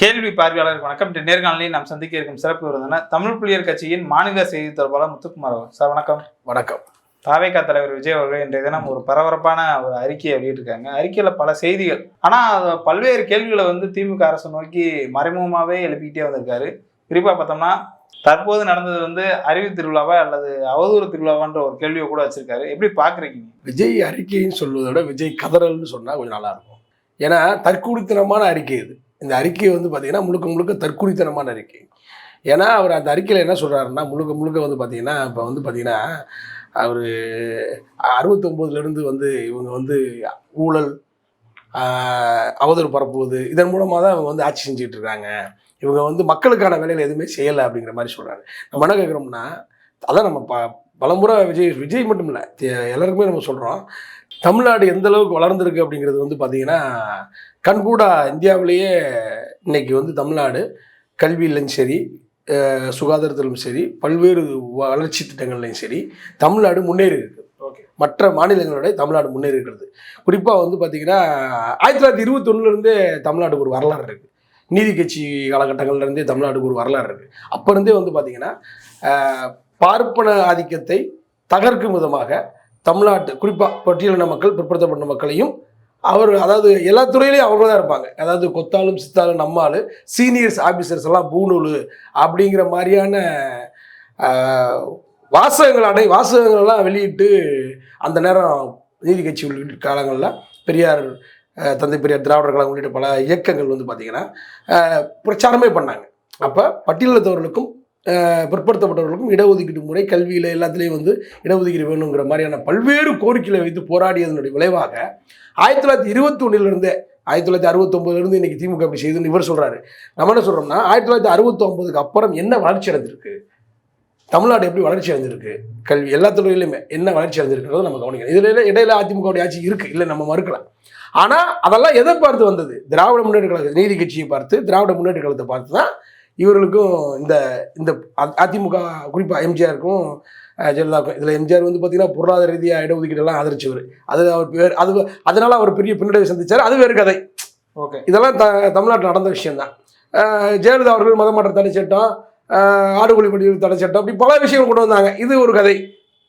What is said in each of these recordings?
கேள்வி பார்வையாளருக்கு வணக்கம். இன்று நேர்காணலில் நாம் சந்திக்க இருக்கும் சிறப்பு விருந்தினர் தமிழ் புலியர் கட்சியின் மாநில செய்தி தொடர்பாளர் முத்துக்குமார் அவர் சார் வணக்கம். வணக்கம். தாவேகா தலைவர் விஜய் அவர்கள் இன்றைய தினம் ஒரு பரபரப்பான ஒரு அறிக்கையை வெளியிட்டிருக்காங்க. அறிக்கையில பல செய்திகள். ஆனா அது பல்வேறு கேள்விகளை வந்து திமுக அரசு நோக்கி மறைமுகமாவே எழுப்பிக்கிட்டே வந்திருக்காரு. குறிப்பா பார்த்தோம்னா தற்போது நடந்தது வந்து அறிவு திருவிழாவா அல்லது அவதூறு திருவிழாவான்ற ஒரு கேள்வியை கூட வச்சிருக்காரு. எப்படி பாக்குறீங்க விஜய் அறிக்கைன்னு சொல்வதை விட விஜய் கதறல்னு சொன்னால் கொஞ்சம் நல்லா இருக்கும். ஏன்னா தற்குடித்தனமான அறிக்கை இது. இந்த அறிக்கை வந்து பார்த்தீங்கன்னா முழுக்க முழுக்க தற்குறித்தனமான அறிக்கை. ஏன்னா அவர் அந்த அறிக்கையில் என்ன சொல்கிறாருன்னா முழுக்க முழுக்க வந்து பார்த்திங்கன்னா இப்போ வந்து பார்த்திங்கன்னா அவர் அறுபத்தொம்போதுலேருந்து வந்து இவங்க வந்து ஊழல் அவதூறு பரப்புவது இதன் மூலமாக தான் அவங்க வந்து ஆட்சி செஞ்சுட்டு இருக்காங்க. இவங்க வந்து மக்களுக்கான வேலையில் எதுவுமே செய்யலை அப்படிங்கிற மாதிரி சொல்கிறாங்க நம்ம என்ன கேட்குறோம்னா அதான் நம்ம ப பலமுறை விஜய் விஜய் மட்டும் இல்லை எல்லாருக்குமே நம்ம சொல்கிறோம் தமிழ்நாடு எந்த அளவுக்கு வளர்ந்துருக்கு அப்படிங்கிறது வந்து பார்த்திங்கன்னா கண்கூடா இந்தியாவிலேயே இன்னைக்கு வந்து தமிழ்நாடு கல்வியிலும் சரி சுகாதாரத்திலும் சரி பல்வேறு வளர்ச்சி திட்டங்கள்லையும் சரி தமிழ்நாடு முன்னேறி ஓகே. மற்ற மாநிலங்களோட தமிழ்நாடு முன்னேறி இருக்கிறது. குறிப்பாக வந்து பார்த்தீங்கன்னா ஆயிரத்தி தொள்ளாயிரத்தி இருபத்தொன்னுலேருந்தே தமிழ்நாட்டுக்கு ஒரு வரலாறு இருக்குது நீதி கட்சி காலகட்டங்கள்ல இருந்தே தமிழ்நாட்டுக்கு ஒரு வரலாறு இருக்குது அப்போ இருந்தே வந்து பார்த்தீங்கன்னா பார்ப்பன ஆதிக்கத்தை தகர்க்கும் விதமாக தமிழ்நாட்டு குறிப்பாக பட்டியலின மக்கள் பிற்படுத்தப்பட்ட மக்களையும் அவர் அதாவது எல்லா துறையிலையும் அவங்க தான் இருப்பாங்க. அதாவது கொத்தாலும் சித்தாலும் நம்மாலும் சீனியர்ஸ் ஆஃபீஸர்ஸ் எல்லாம் பூணூல் அப்படிங்கிற மாதிரியான வாசகங்கள் அடை வாசகங்கள்லாம் வெளியிட்டு அந்த நேரம் நீதி கட்சி உள்ளிட்ட காலங்களில் பெரியார் தந்தை பெரியார் திராவிடர் கழகம் உள்ளிட்ட பல இயக்கங்கள் வந்து பார்த்திங்கன்னா பிரச்சாரமே பண்ணாங்க. அப்போ பட்டியலத்தவர்களுக்கும் பிற்படுத்தப்பட்டவர்களுக்கும் இடஒதுக்கீடு முறை கல்வியில் எல்லாத்துலேயும் வந்து இடஒதுக்கீடு வேணுங்கிற மாதிரியான பல்வேறு கோரிக்கைகளை வைத்து போராடியதனுடைய விளைவாக ஆயிரத்தி தொள்ளாயிரத்தி இருபத்தி ஒன்றிலிருந்தே ஆயிரத்தி தொள்ளாயிரத்தி அறுபத்தொம்பதுலேருந்து இன்னைக்கு திமுக அப்படி செய்துன்னு இவர் சொல்கிறாரு நம்ம என்ன சொல்கிறோம்னா ஆயிரத்தி தொள்ளாயிரத்தி அறுபத்தொம்பதுக்கு அப்புறம் என்ன வளர்ச்சி அடைஞ்சிருக்கு? தமிழ்நாடு எப்படி வளர்ச்சி அடைஞ்சிருக்கு? கல்வி எல்லா துறையிலுமே என்ன வளர்ச்சி அடைஞ்சிருக்கிறத நம்ம கவனிக்கணும். இதில் இடையில அதிமுகவுடைய ஆட்சி இருக்குது இல்லை நம்ம மறுக்கலாம். ஆனால் அதெல்லாம் எதை பார்த்து வந்தது? திராவிட முன்னேற்ற கழக நீதி கட்சியை பார்த்து திராவிட முன்னேற்ற கழகத்தை பார்த்து தான் இவர்களுக்கும் இந்த இந்த அதிமுக குறிப்பாக எம்ஜிஆருக்கும் ஜெயலலிதாவுக்கும் இதில் எம்ஜிஆர் வந்து பார்த்தீங்கன்னா பொருளாதார ரீதியாக இடஒதுக்கீடெல்லாம் ஆதரிச்சவர். அது அவர் பேர் அது அதனால அவர் பெரிய பின்னடைவை சந்திச்சார். அது வேறு கதை. ஓகே. இதெல்லாம் த தமிழ்நாட்டில் நடந்த விஷயம்தான். அஹ் ஜெயலலிதா அவர்கள் மதமாற்ற தடை சட்டம் ஆடுகொலை பட்டியல் தடை சட்டம் அப்படி பல விஷயங்கள் கொண்டு வந்தாங்க. இது ஒரு கதை.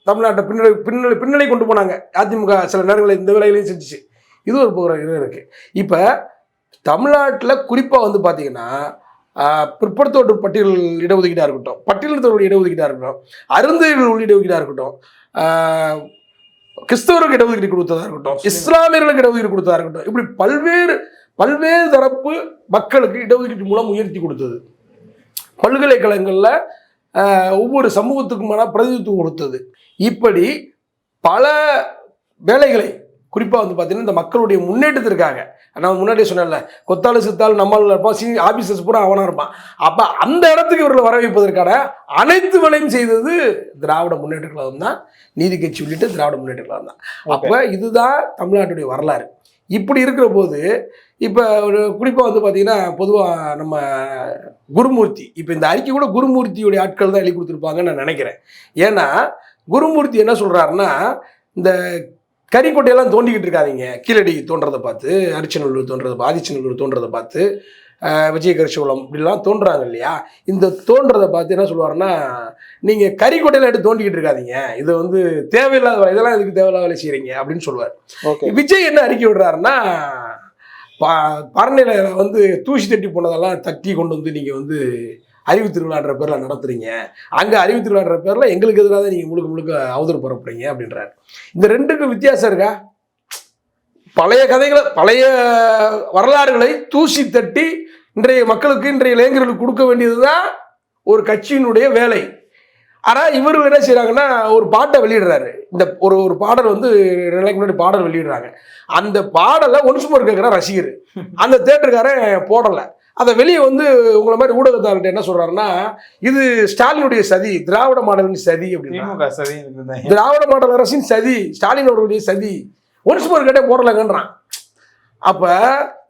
தமிழ்நாட்டை பின்னணி பின்னணி பின்னணி கொண்டு போனாங்க. அதிமுக சில நேரங்களில் இந்த வேலைகளையும் செஞ்சுச்சு. இது ஒரு புகிற இது இருக்குது இப்போ தமிழ்நாட்டில் குறிப்பாக வந்து பார்த்தீங்கன்னா பிற்படுத்தோட்டு பட்டியல் இடஒதுக்கீடாக இருக்கட்டும் பட்டியலினத்தோட இடஒதுக்கீடாக இருக்கட்டும் அருந்தைகள் உள்ள இடஒதுக்கீடாக இருக்கட்டும் கிறிஸ்தவருக்கு இடஒதுக்கீடு கொடுத்ததா இருக்கட்டும் இஸ்லாமியர்களுக்கு இடஒதுக்கீடு கொடுத்ததா இருக்கட்டும் இப்படி பல்வேறு பல்வேறு தரப்பு மக்களுக்கு இடஒதுக்கீடு மூலம் உயர்த்தி கொடுத்தது. பல்கலைக்கழகங்களில் ஒவ்வொரு சமூகத்துக்குமான பிரதிநிதித்துவம் கொடுத்தது. இப்படி பல வேலைகளை குறிப்பாக வந்து பார்த்தீங்கன்னா இந்த மக்களுடைய முன்னேற்றத்திற்காக. நான் முன்னாடியே சொன்னேன்ல கொத்தாலு சித்தாலு நம்மளால் இருப்பான் சி ஆபீசர்ஸ் பூரா அவனாக இருப்பான். அப்போ அந்த இடத்துக்கு இவர்களை வர வைப்பதற்கான அனைத்து வேலையும் செய்தது திராவிட முன்னேற்ற கழகம் தான். நீதி கட்சி உள்ளிட்ட திராவிட முன்னேற்ற கழகம் தான். அப்போ இதுதான் தமிழ்நாட்டுடைய வரலாறு. இப்படி இருக்கிற போது இப்போ ஒரு குறிப்பாக வந்து பார்த்தீங்கன்னா பொதுவாக நம்ம குருமூர்த்தி இப்போ இந்த அறிக்கை கூட குருமூர்த்தியுடைய ஆட்கள் தான் எழுதி கொடுத்துருப்பாங்கன்னு நான் நினைக்கிறேன். ஏன்னா குருமூர்த்தி என்ன சொல்கிறாருன்னா இந்த கறிக்கொட்டையெல்லாம் தோண்டிக்கிட்டு இருக்காதீங்க. கீழடி தோன்றதை பார்த்து அரிச்சநல்லூர் தோன்றதை ஆதிச்சநல்லூர் தோன்றதை பார்த்து ஆஹ், விஜயகரிசோளம் இப்படிலாம் தோன்றாங்க இல்லையா? இந்த தோன்றதை பார்த்து என்ன சொல்லுவாருன்னா நீங்கள் கறிக்கொட்டையெல்லாம் எடுத்து தோண்டிக்கிட்டு இருக்காதீங்க. இது வந்து தேவையில்லாத இதெல்லாம் இதுக்கு தேவையில்லாத வேலை செய்கிறீங்க அப்படின்னு சொல்லுவார். ஓகே. விஜய் என்ன அறிக்கை விடுறாருன்னா பா பரநில வந்து தூசி தட்டி போனதெல்லாம் தட்டி கொண்டு வந்து நீங்கள் வந்து அறிவு திருவிழான்ற பேரில் நடத்துறீங்க. அங்கே அறிவு திருவிழான்ற பேரில் எங்களுக்கு எதிராக தான் நீங்கள் முழுக்க முழுக்க அவதூறு பரப்புறீங்க அப்படின்றாரு. இந்த ரெண்டுக்கும் வித்தியாசம் இருக்கா? பழைய கதைகளை பழைய வரலாறுகளை தூசி தட்டி இன்றைய மக்களுக்கு இன்றைய இளைஞர்களுக்கு கொடுக்க வேண்டியது தான் ஒரு கட்சியினுடைய வேலை. ஆனால் இவர் என்ன செய்கிறாங்கன்னா ஒரு பாட்டை வெளியிடுறாரு. இந்த ஒரு ஒரு பாடல் வந்து ரெண்டு நாளைக்கு முன்னாடி பாடல் வெளியிடுறாங்க. அந்த பாடலை ஒன்சுமர் கேட்குற ரசிகர். அந்த தேட்டருக்காரன் போடலை. அதை வெளியே வந்து உங்களை மாதிரி ஊடகத்தார்கிட்ட என்ன சொல்றாருன்னா இது ஸ்டாலினுடைய சதி திராவிட மாடலின் சதி அப்படின்னா திராவிட மாடல் அரசின் சதி ஸ்டாலின் அவர்களுடைய சதி. ஒன்சுமர் கேட்டே போடலைங்கன்றான். அப்ப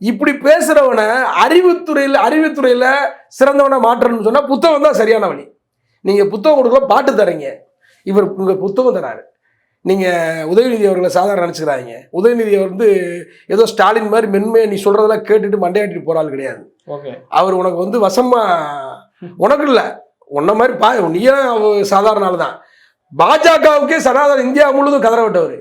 இப்படி பேசுறவனை அறிவுத்துறையில் அறிவுத்துறையில சிறந்தவனை மாற்றணும்னு சொன்னா புத்தகம் தான் சரியான வழி. நீங்க புத்தகம் கொடுக்கல பாட்டு தரீங்க. இவர் உங்க புத்தகம் தராரு. நீங்கள் உதயநிதி அவர்களை சாதாரண நினச்சிக்கிறாங்க. உதயநிதி அவர் வந்து ஏதோ ஸ்டாலின் மாதிரி மென்மையை நீ சொல்கிறதெல்லாம் கேட்டுட்டு மண்டையாட்டிட்டு போகிற ஆள் கிடையாது. அவர் உனக்கு வந்து வசமா உனக்கு இல்லை உன்ன மாதிரி பா நீயே அவ- சாதாரண ஆள் தான். பாஜகவுக்கே சனாதன இந்தியா முழுவதும் கதற விட்டவர்.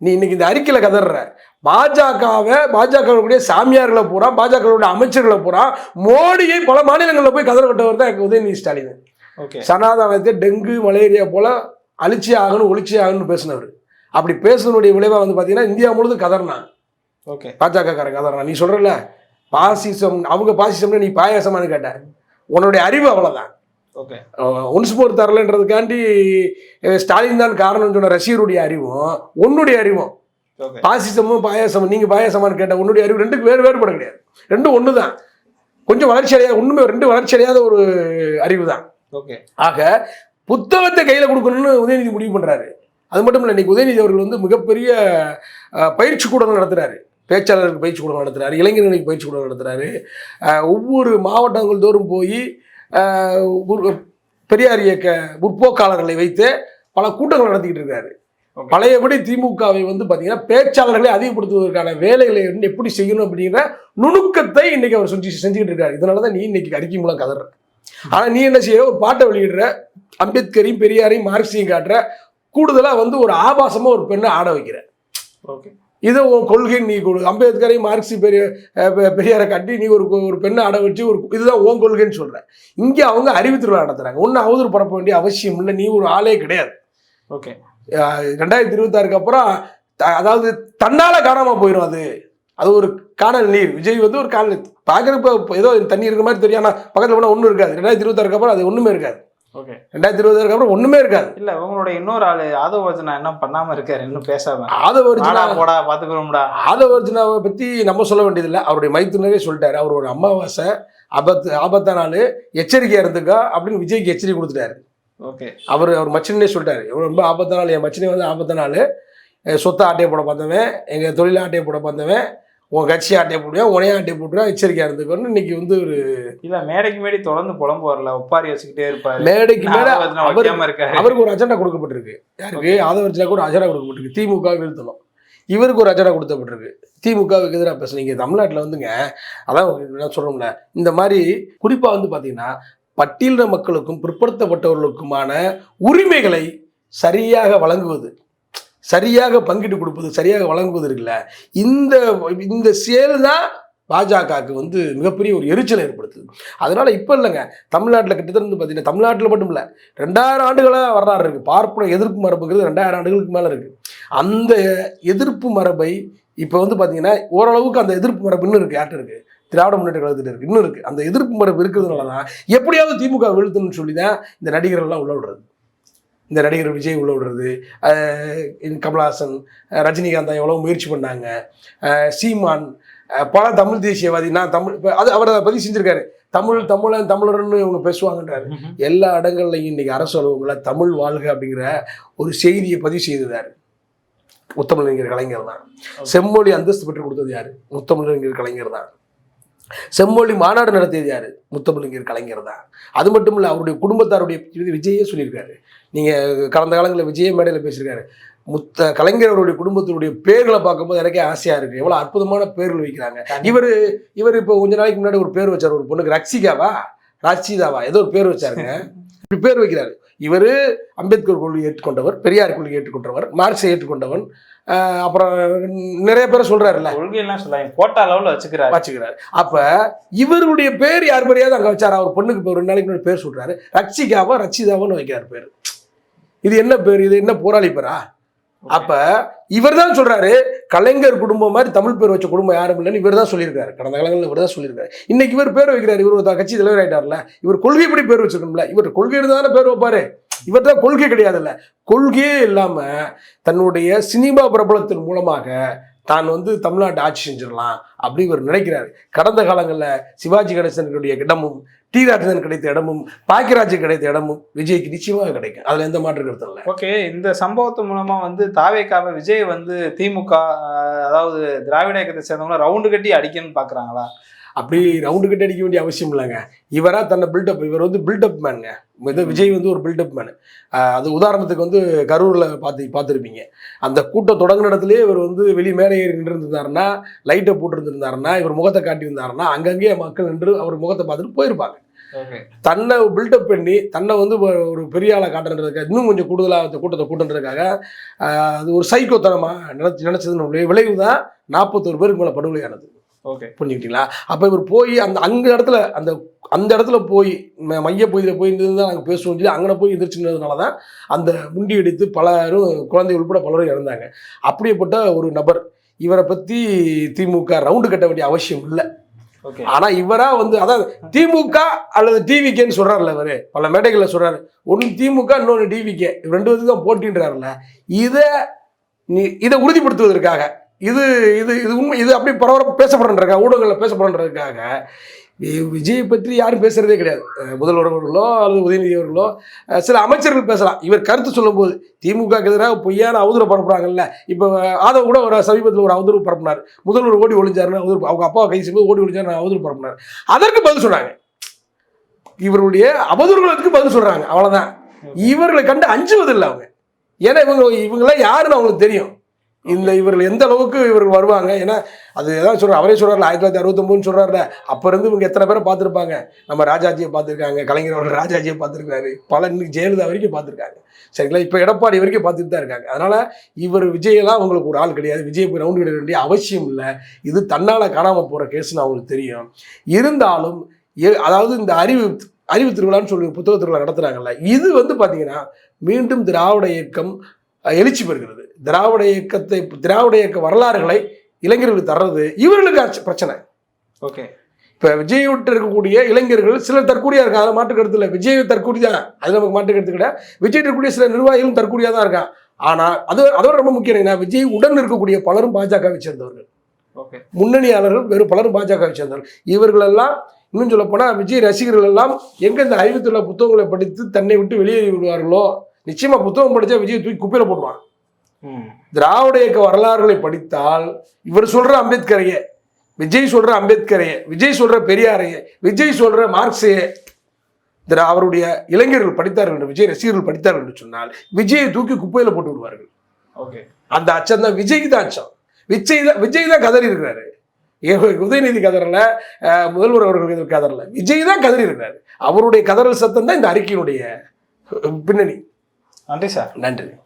நீ இன்னைக்கு இந்த அறிக்கையில் கதற பாஜகவை பாஜகவுடைய சாமியார்களை பூரா பாஜகவுடைய அமைச்சர்களை பூரா மோடியை பல மாநிலங்களில் போய் கதற விட்டவர் தான் உதயநிதி ஸ்டாலின். ஓகே. சனாதனத்தை டெங்கு மலேரியா போல அழிச்சே ஆகணும் ஒழிச்சே ஆகணும்னு பேசினவர். அப்படி பேசுனதுடைய விளைவாக வந்து பார்த்தீங்கன்னா இந்தியா முழுவதும் கதறினான். ஓகே. பாஜக காரன் கதறான். நீ சொல்றல பாசிசம் அவங்க பாசிசம்னு நீ பாயாசமானு கேட்ட. உன்னுடைய அறிவு அவ்வளவுதான். ஓகே. ஒன்ஸ்போர் தரலன்றதுக்காண்டி அஹ், ஸ்டாலின் தான் காரணம்னு சொன்ன ரஷ்யருடைய அறிவும் உன்னுடைய அறிவும். பாசிசமும் பாயாசமும் நீங்க பாயாசமானு கேட்ட உன்னுடைய அறிவு ரெண்டுக்கு வேறு வேறுபட கிடையாது. ரெண்டும் ஒன்று தான் கொஞ்சம் வளர்ச்சி அடையாத ஒண்ணுமே ரெண்டு வளர்ச்சி அடையாத ஒரு அறிவு தான் ஓகே. ஆக புத்தகத்தை கையில் கொடுக்கணும்னு உதயநிதி முடிவு பண்ணுறாரு அது மட்டும் இல்லை இன்னைக்கு உதயநிதி அவர்கள் வந்து மிகப்பெரிய பயிற்சி கூடங்கள் நடத்துகிறாரு பேச்சாளருக்கு பயிற்சி கூடம் நடத்துகிறாரு இளைஞர்களுக்கு பயிற்சி கூடம் நடத்துகிறாரு ஒவ்வொரு மாவட்டங்கள் தோறும் போய் பெரியார் இயக்க முற்போக்காளர்களை வைத்து பல கூட்டங்கள் நடத்திக்கிட்டு இருக்காரு. பழையபடி திமுகவை வந்து பார்த்தீங்கன்னா பேச்சாளர்களை அதிகப்படுத்துவதற்கான வேலைகளை எப்படி செய்யணும் அப்படிங்கிற நுணுக்கத்தை இன்னைக்கு அவர் செஞ்சு செஞ்சுக்கிட்டு இருக்காரு. இதனால தான் நீ இன்னைக்கு அறிக்கை மூலம் கதற. ஆனா நீ என்ன செய்யற? ஒரு பாட்டை வெளியிடுற அம்பேத்கரையும் பெரியாரையும் மார்க்சியும் காட்டுற கூடுதலா வந்து ஒரு ஆபாசமா ஒரு பெண்ணை ஆட வைக்கிற. ஓகே. இது உன் கொள்கை நீ கொடு. அம்பேத்கரையும் மார்க்சி பெரிய பெரியாரை காட்டி நீ ஒரு ஒரு பெண்ணை அட வச்சு ஒரு இதுதான் உன் கொள்கைன்னு சொல்ற இங்கே அவங்க அறிவு திருவிழா நடத்துறாங்க. ஒன்றும் அவதூறு பரப்ப வேண்டிய அவசியம் இல்லை. நீ ஒரு ஆளே கிடையாது. ஓகே. ரெண்டாயிரத்தி இருபத்தாறுக்கு அப்புறம் அதாவது தன்னால காணாம போயிடும் அது. அது ஒரு காணல் நீர். விஜய் வந்து ஒரு காணல். பார்க்குறப்ப ஏதோ தண்ணி இருக்கிற மாதிரி தெரியும். ஆனால் பக்கத்தில் போனால் ஒன்றும் இருக்காது. ரெண்டாயிரத்தி இருபத்தாறுக்கு அப்புறம் அது ஒன்றுமே இருக்காது. ஓகே. ரெண்டாயிரத்தி இருபதாறுக்கு அப்புறம் ஒன்றுமே இருக்காது. இல்ல உங்களோட இன்னொரு ஆளு ஆதவ அர்ஜுனா என்ன பண்ணாம இருக்காரு? இன்னும் பேசாம. ஆதவர்ஜுனா வாடா போடா பாத்துக்கிறோம்டா. ஆதவர்ஜுனாவை பற்றி நம்ம சொல்ல வேண்டியதில்லை. அவருடைய மைத்துனரே சொல்லிட்டாரு. அவர் ஒரு அமாவாசை ஆபத்து நாள் எச்சரிக்கையாக இருந்துக்கா அப்படின்னு விஜய்க்கு எச்சரிக்கை கொடுத்துட்டாரு. ஓகே. அவர் அவர் மச்சினே சொல்லிட்டாரு. இவர் ரொம்ப ஆபத்தான நாள். என் மச்சினே வந்து ஆபத்தான நாள். என் சொத்தை ஆட்டையை போட பார்த்தவன். எங்கள் தொழில் ஆட்டையை போட பார்த்தவன். உன் கட்சி ஆட்டையை போடுவேன் உனைய ஆட்டையை போட்டுருவேன் எச்சரிக்கையாக இருந்துக்கணும் இன்னைக்கு வந்து ஒரு இல்ல மேடைக்கு மேடை தொடர்ந்து புலம்பு வரல. ஒப்பாரி வச்சுக்கிட்டே இருப்பாரு. மேடைக்கு இருக்காரு. அவருக்கு ஒரு அஜெண்டா கொடுக்கப்பட்டிருக்கு. யாருக்கு? ஆதவர்ஜினாக்கு ஒரு அஜெண்டா கொடுக்கப்பட்டிருக்கு. திமுக வீழ்த்தணும். இவருக்கு ஒரு அஜெண்டா கொடுக்கப்பட்டிருக்கு. திமுகவுக்கு எதிராக பேசுனீங்க தமிழ்நாட்டில் வந்துங்க அதான் நான் சொல்கிறோம்ல இந்த மாதிரி குறிப்பாக வந்து பார்த்தீங்கன்னா பட்டியலின மக்களுக்கும் பிற்படுத்தப்பட்டவர்களுக்குமான உரிமைகளை சரியாக வழங்குவது சரியாக பங்கிட்டு கொடுப்பது சரியாக வழங்குவது இருக்குல்ல? இந்த இந்த செயல் தான் பாஜகவுக்கு வந்து மிகப்பெரிய ஒரு எரிச்சலை ஏற்படுத்துது. அதனால் இப்போ இல்லைங்க. தமிழ்நாட்டில் கிட்டத்தட்ட வந்து பார்த்தீங்கன்னா தமிழ்நாட்டில் மட்டும் இல்லை ரெண்டாயிரம் ஆண்டுகளாக வரலாறு இருக்குது பார்ப்பன எதிர்ப்பு மரபுங்கிறது ரெண்டாயிரம் ஆண்டுகளுக்கு மேலே இருக்குது அந்த எதிர்ப்பு மரபை இப்போ வந்து பார்த்தீங்கன்னா ஓரளவுக்கு அந்த எதிர்ப்பு மரபு இன்னும் இருக்குது யார்கிட்ட இருக்குது திராவிட முன்னேற்ற கழகத்தில் இருக்குது இன்னும் இருக்குது அந்த எதிர்ப்பு மரபு இருக்கிறதுனால தான் எப்படியாவது திமுக விழுத்துன்னு சொல்லி தான் இந்த நடிகர்கள்லாம் உள்ள விடுறது. இந்த நடிகர் விஜய் உள்ள விடுறது. கமலஹாசன் ரஜினிகாந்த் எவ்வளோ முயற்சி பண்ணாங்க. சீமான் பல தமிழ் தேசியவாதி நான் தமிழ் அது அவர் அதை பதிவு செஞ்சிருக்காரு. தமிழ் தமிழன் தமிழர்னு இவங்க பேசுவாங்கன்றாரு. எல்லா இடங்கள்லையும் இன்னைக்கு அரசு அலுவலகங்களில் தமிழ் வாழ்க அப்படிங்கிற ஒரு செய்தியை பதிவு செய்ததார். முத்தமிழறிஞர் கலைஞர் தான். செம்மொழி அந்தஸ்து பெற்றுக் கொடுத்தது யாரு? முத்தமிழறிஞர் கலைஞர் தான். செம்மொழி மாநாடு நடத்தியது யாரு? முத்தமிழறிஞர் கலைஞர் தான். அது மட்டும் இல்லை அவருடைய குடும்பத்தாருடைய விஜயே சொல்லியிருக்காரு. நீங்கள் கடந்த காலங்களில் விஜய மேடையில் பேசியிருக்காரு. முத்த கலைஞர் அவருடைய குடும்பத்தினுடைய பேர்களை பார்க்கும்போது எனக்கே ஆசையாக இருக்குது எவ்வளோ அற்புதமான பேர்கள் வைக்கிறாங்க. இவர் இவர் இப்போ கொஞ்ச நாளைக்கு முன்னாடி ஒரு பேர் வச்சார். ஒரு பொண்ணுக்கு ரக்ஷிகாவா? ராட்சிதாவா ஏதோ ஒரு பேர் வச்சாருங்க. இப்படி பேர் வைக்கிறாரு. இவர் அம்பேத்கர் கொள்கை ஏற்றுக்கொண்டவர் பெரியார் கொள்கை ஏற்றுக்கொண்டவர் மார்க்ஸை ஏற்றுக்கொண்டவன். அப்புறம் நிறைய பேர் சொல்றாருல்ல. கொள்கையெல்லாம் சொல்லாங்க போட்டா அளவுல வச்சுக்கிறாரு. வச்சுக்கிறாரு. அப்ப இவருடைய பேர் யார் பேரையாவது அங்க வச்சாரா? அவர் பொண்ணுக்கு இப்போ ரெண்டு நாளைக்கு முன்னாடி பேர் சொல்றாரு. ரட்சிகாவா ரட்சிதாவான்னு வைக்கிறார் பேர். இது என்ன பேர்? இது என்ன போராளி பேரா? அப்ப இவர் தான் சொல்றாரு கலைஞர் குடும்பம் மாதிரி தமிழ் பேர் வச்ச குடும்பம் யாரும் இல்லைன்னு இவர் தான் சொல்லியிருக்காரு. கடந்த காலங்களில் இவர் தான் சொல்லியிருக்காரு. இன்னைக்கு இவர் பேர் வைக்கிறார் இவர் ஒரு கட்சி தலைவர் ஆயிட்டார்ல இவர் கொள்கைப்படி பேர் வச்சிருக்கணும்ல? இவர் கொள்கை தானே பேர் வைப்பாரு. இவர் தான் கொள்கை கிடையாதுல்ல. கொள்கையே இல்லாம தன்னுடைய சினிமா பிரபலத்தின் மூலமாக தான் வந்து தமிழ்நாட்டு ஆட்சி செஞ்சிடலாம் அப்படி இவர் நினைக்கிறாரு. கடந்த காலங்களில் சிவாஜி கணேசனுடைய இடமும் டி. ராஜன் கிடைத்த இடமும் பாக்கியராஜ் கிடைத்த இடமும் விஜய்க்கு நிச்சயமாக கிடைக்கும். அதில் எந்த மாற்று கருத்தும் இல்லை. ஓகே இந்த சம்பவத்து மூலமா வந்து தாவேக்காவை விஜய் வந்து திமுக அதாவது திராவிட இயக்கத்தை சேர்ந்தவங்க ரவுண்டு கட்டி அடிக்கணும்னு பாக்குறாங்களா? அப்படி ரவுண்டு கட்டி அடிக்க வேண்டிய அவசியம் இல்லைங்க. இவரா தன்னை பில்டப் இவர் வந்து பில்டப் மேனுங்க இது விஜய் வந்து ஒரு பில்டப் மேன் அது உதாரணத்துக்கு வந்து கரூரில் பார்த்து பார்த்துருப்பீங்க. அந்த கூட்டம் தொடங்கின இடத்துலயே இவர் வந்து வெளியே மேலே ஏறி நின்று இருந்தாருன்னா லைட்டை போட்டுருந்துருந்தாருன்னா இவர் முகத்தை காட்டியிருந்தாருன்னா அங்கங்கேயே மக்கள் நின்று அவர் முகத்தை பார்த்துட்டு போயிருப்பாங்க. தன்னை பில்டப் பண்ணி தன்னை வந்து ஒரு பெரிய ஆளை காட்டுறதுக்காக இன்னும் கொஞ்சம் கூடுதலாக அந்த கூட்டத்தை கூட்டுறதுக்காக ஆஹ், அது ஒரு சைக்கோத்தனமாக நினச்சி நினச்சதுனுடைய விளைவு தான் நாற்பத்தோரு பேருக்கு மேலே படுகொலையானது. ஓகே. புரிஞ்சுக்கிட்டீங்களா? அப்போ இவர் போய் அந்த அங்க இடத்துல அந்த அந்த இடத்துல போய் மைய பகுதியில் போய் இருந்து தான் நாங்கள் பேசுவோம் சொல்லி அங்கே போய் எதிர்ச்சுனதுனால தான் அந்த முண்டி அடித்து பலரும் குழந்தை உட்பட பலரும் இறந்தாங்க. அப்படியேப்பட்ட ஒரு நபர். இவரை பற்றி திமுக ரவுண்டு கட்ட வேண்டிய அவசியம் இல்லை. ஓகே. ஆனா இவரா வந்து அதாவது திமுக அல்லது டிவிகேன்னு சொல்றாருல்ல இவரு. பல மேடைகளில் சொல்றாரு. ஒன்று திமுக இன்னொன்று டிவிகே. ரெண்டு பேருக்கு தான் போட்டின்றாருல இதை நீ இதை உறுதிப்படுத்துவதற்காக இது இது இது உண்மை இது அப்படி பரவலாக பேசப்படுறதுக்காக ஊடகங்களில் பேசப்படுறதுக்காக விஜய் விஜயை பற்றி யாரும் பேசுறதே கிடையாது. அஹ் முதல்வர் அவர்களோ அல்லது உதயநிதி அவர்களோ சில அமைச்சர்கள் பேசலாம். இவர் கருத்து சொல்லும்போது திமுக எதிராக பொய்யான அவதூறு பரப்புறாங்கல்ல. இப்போ ஆதவ கூட ஒரு சமீபத்தில் ஒரு அவதூறு பரப்புனார். முதல்வர் ஓடி ஒழிஞ்சாருன்னு அவதூறு அவங்க அப்பாவை கை செய்யும்போது ஓடி ஒளிஞ்சாரு அவதூறு பரப்புனார். அதற்கு பதில் சொன்னாங்க. இவருடைய அவதூறுகளுக்கு பதில் சொல்கிறாங்க அவ்வளோதான் இவர்களை கண்டு அஞ்சுவதில்லை அவங்க. ஏன்னா இவங்க இவங்களாம் யாருன்னு அவங்களுக்கு தெரியும். இந்த இவர்கள் எந்த அளவுக்கு இவர்கள் வருவாங்க? ஏன்னா அது எதாவது சொல்கிறார் அவரே சொல்கிறார் ஆயிரத்தி தொள்ளாயிரத்தி அறுபத்தொம்பதுன்னு சொல்றாருல. அப்போ இருந்து இவங்க எத்தனை பேரை பார்த்துருப்பாங்க? நம்ம ராஜாஜியை பார்த்துருக்காங்க கலைஞர் அவர்கள் ராஜாஜியை பார்த்துருக்காரு. பல இன்னைக்கு ஜெயலலிதா வரைக்கும் பார்த்துருக்காங்க. சரிங்களா? இப்போ எடப்பாடி வரைக்கும் பார்த்துட்டு தான் இருக்காங்க. அதனால் இவர் விஜயெல்லாம் உங்களுக்கு ஒரு ஆள் கிடையாது. விஜய் போய் ரவுண்டு விட வேண்டிய அவசியம் இல்லை. இது தன்னால் காணாமல் போகிற கேஸ்னு அவங்களுக்கு தெரியும். இருந்தாலும் எ- அதாவது இந்த அறிவு அறிவு திருவிழான்னு சொல்லி புத்தக திருவிழா நடத்துகிறாங்கல்ல இது வந்து பார்த்தீங்கன்னா மீண்டும் திராவிட இயக்கம் எழுச்சி பெறுகிறது. திராவிட இயக்கத்தை திராவிட இயக்க வரலாறுகளை இளைஞர்களுக்கு தர்றது இவர்களுக்கு பிரச்சனை. ஓகே. இப்போ விஜய் விட்டு இருக்கக்கூடிய இளைஞர்கள் சிலர் தற்கூரியா இருக்காங்க அதில் மாற்று கருத்து இல்லை. விஜய் தற்கூரி தான் அது நமக்கு மாற்று கருத்து கிடையாது. விஜய் இருக்கக்கூடிய சில நிர்வாகிகளும் தற்கூரியா தான் இருக்கான் ஆனால் அது அதோட ரொம்ப முக்கியம் என்ன விஜய் உடன் இருக்கக்கூடிய பலரும் பாஜகவை சேர்ந்தவர்கள். ஓகே. முன்னணியாளர்கள் வெறும் பலரும் பாஜகவை சேர்ந்தவர்கள். இவர்களெல்லாம் இன்னும் சொல்ல போனால் விஜய் ரசிகர்கள் எல்லாம் எங்க இந்த அறிவித்துள்ள புத்தகங்களை படித்து தன்னை விட்டு வெளியேறி விடுவார்களோ நிச்சயமா புத்தகம் படிச்சா விஜய் தூக்கி குப்பையில போடுவான் திராவிட இயக்க வரலாறுகளை படித்தால் இவர் சொல்ற அம்பேத்கரையே விஜய் சொல்ற அம்பேத்கரையே விஜய் சொல்ற பெரியாரையே விஜய் சொல்ற மார்க்ஸையே அவருடைய இளைஞர்கள் படித்தார்கள் என்று விஜய் ரசிகர்கள் படித்தார்கள் என்று சொன்னால் விஜயை தூக்கி குப்பையில போட்டு விடுவார்கள். ஓகே. அந்த அச்சம் தான் விஜய்க்கு தான் அச்சம். விஜய் தான் விஜய் தான் கதறி இருக்கிறாரு. உதயநிதி கதறல முதல்வர் அவர்கள் கதறல. விஜய் தான் கதறி இருக்கிறாரு. அவருடைய கதறல் சத்தம் தான் இந்த அறிக்கையினுடைய பின்னணி. நன்றி சார். நன்றி.